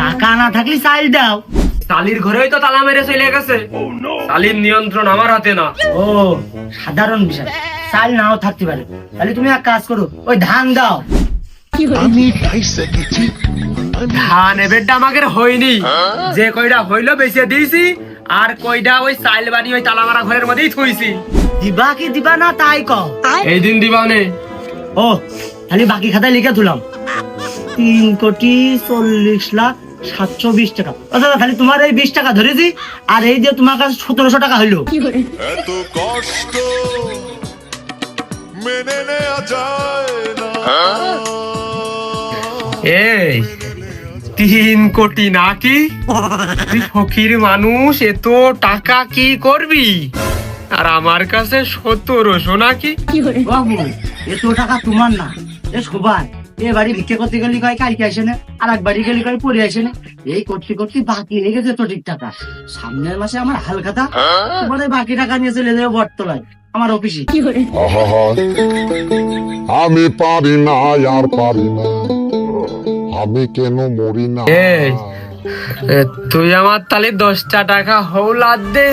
টাকা না থাকলে চাল দাও। শালির ঘরেই তো তালা মেরে চলে গেছে। শালির নিয়ন্ত্রণ আমার হাতে না। ও সাধারণ বিষয়। চাল নাও থাকতে পারে। তাহলে তুমি এক কাজ করো ওই ধান দাও। আমি ধান এবেরটা আমাকে হয়নি। যে কয়টা হইল বেঁচে দিয়েছি আর কয়টা ওই চাইল বানি ওই তালা মারা ঘরের মধ্যেই থুইছি। দিবা কি দিবা না তাই কও। এই দিন দিবানে ও তাহলে বাকি খাতায় লিখে তুলাম তিন কোটি চল্লিশ লাখ সাতশো বিশ টাকা আচ্ছা খালি তোমার এই বিশ টাকা ধরেছি আর এই যে তোমার কাছে সতেরোশো টাকা হইল এত কষ্ট মেনে নেওয়া যায় না। এই তিন কোটি নাকি? তুই ফকির মানুষ এত টাকা কি করবি? আর আমার কাছে সতেরোশো নাকি? বাবু এত টাকা তোমার না। এ সবাই এ বাড়ি ভিক্ষে করতে গেলি কয় কালকে আসে না আর এক বাড়ি গেলি কয় পরে আসে না। এই করতে করতে বাকি রেখে গেছে তো ঠিক টাকা সামনের মাসে আমার হালখাতা তোমার বাকি টাকা নিয়ে চলে যাবে বটতলায় আমার অফিসে। আহা, আমি পারি না আর পারি না। আমি কেন মরি না? তুই আমার তাহলে দশটা টাকা হৌলাদ দে।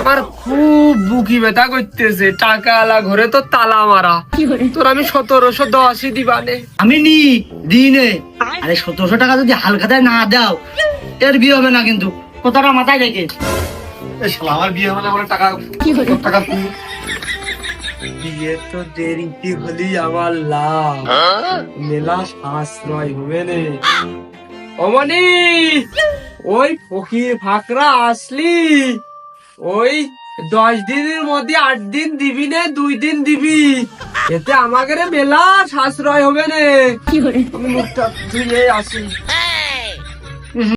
আমার খুব বুকি ব্যথা করতেছে টাকা আলা ঘরে তো তালা মারা। তোর আমি সতেরোশো দশই দিবানে। আমি নি দিনে। আরে সতেরোশো টাকা যদি হালখাতায় না দাও এর বিয়ে হবে না কিন্তু। কথাটা মাথায় রেখে। আমার বিয়ে হলে? আমার টাকা টাকা বিয়ে তো দেরিতে হলি আমার লাভ মেলা সাশ্রয় হবে রে অমনি ওই ফকির ফাকরা আসলি ওই দশ দিনের মধ্যে আট দিন দিবি নে দুই দিন দিবি এতে আমাকে মেলা সাশ্রয় হবে আমি মুখটা ধুয়ে আসি